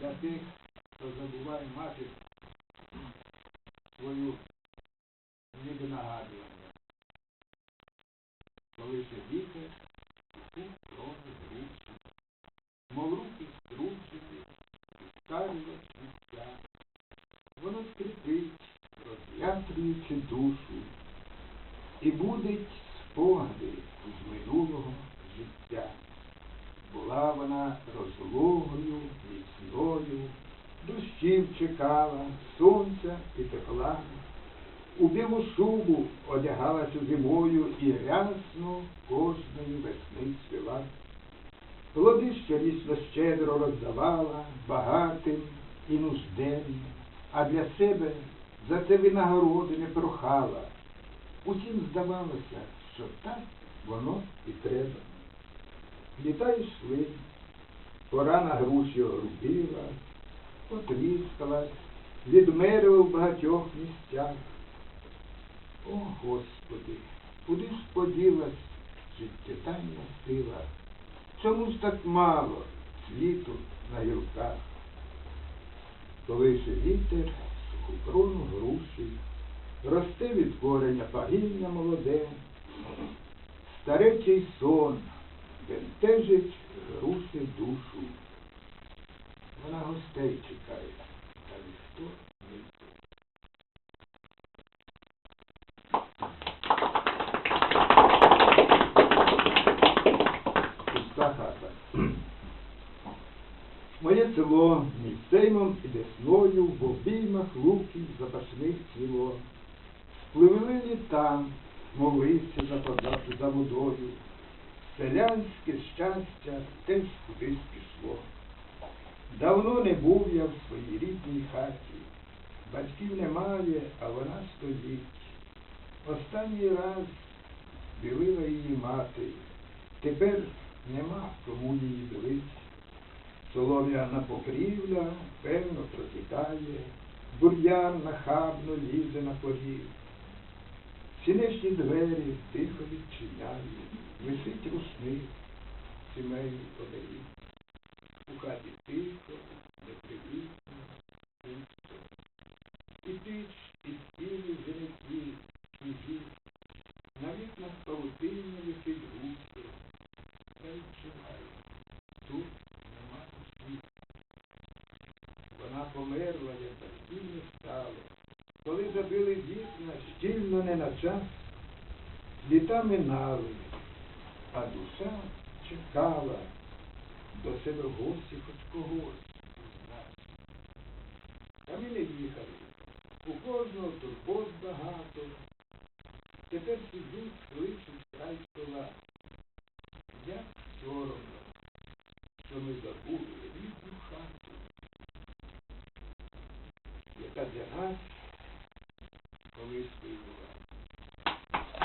для тих, хто забуває мати свою ніби нагадування. Коли сидіти, і трохи зручно, мов руки стручені, і старого життя. Воно скрипить, роз'ятрюючи душу, і будить спогади дощів чекала, сонця і тепла. У білу шубу одягалася зимою і рясно кожної весни цвіла. Плоди щорічно щедро роздавала багатим і нужденним, а для себе за це винагороди не прохала. Усім здавалося, що так воно і треба. Літа йшли, пора на груші огрубіла, потріскалась, відмерила в багатьох місцях. О, Господи, куди ж поділась життєтання сила? Чому ж так мало світу на гілках? Колише вітер, суху груші, росте від кореня пагіння молоде, старечий сон бентежить груші село між і десною в обіймах луків запашних цвіло. Пливли літа, молився западати за водою. Селянське щастя теж кудись пішло. Давно не був я в своїй рідній хаті. Батьків немає, а вона стоїть. Останній раз білила її мати. Тепер нема кому її. Солом'яна покрівля, певно, прокидає, бур'ян нахабно лізе на поріг. Сінешні двері тихо відчиняє, висить рушник, сімейний подарів. У хаті тихо, непривітно, пусто. І піч, і стіни зеленкі, чужі, на вікнах павутиння висить густо. Та відчуваю, тут нема світу. Вона померла, як батьків стало. Коли забили вікна, щільно не на час, літа минали, а душа чекала до себе в гості хоч когось. Та ми не їхали. У кожного турбот багато. Тепер сидуть, яка для нас колись була.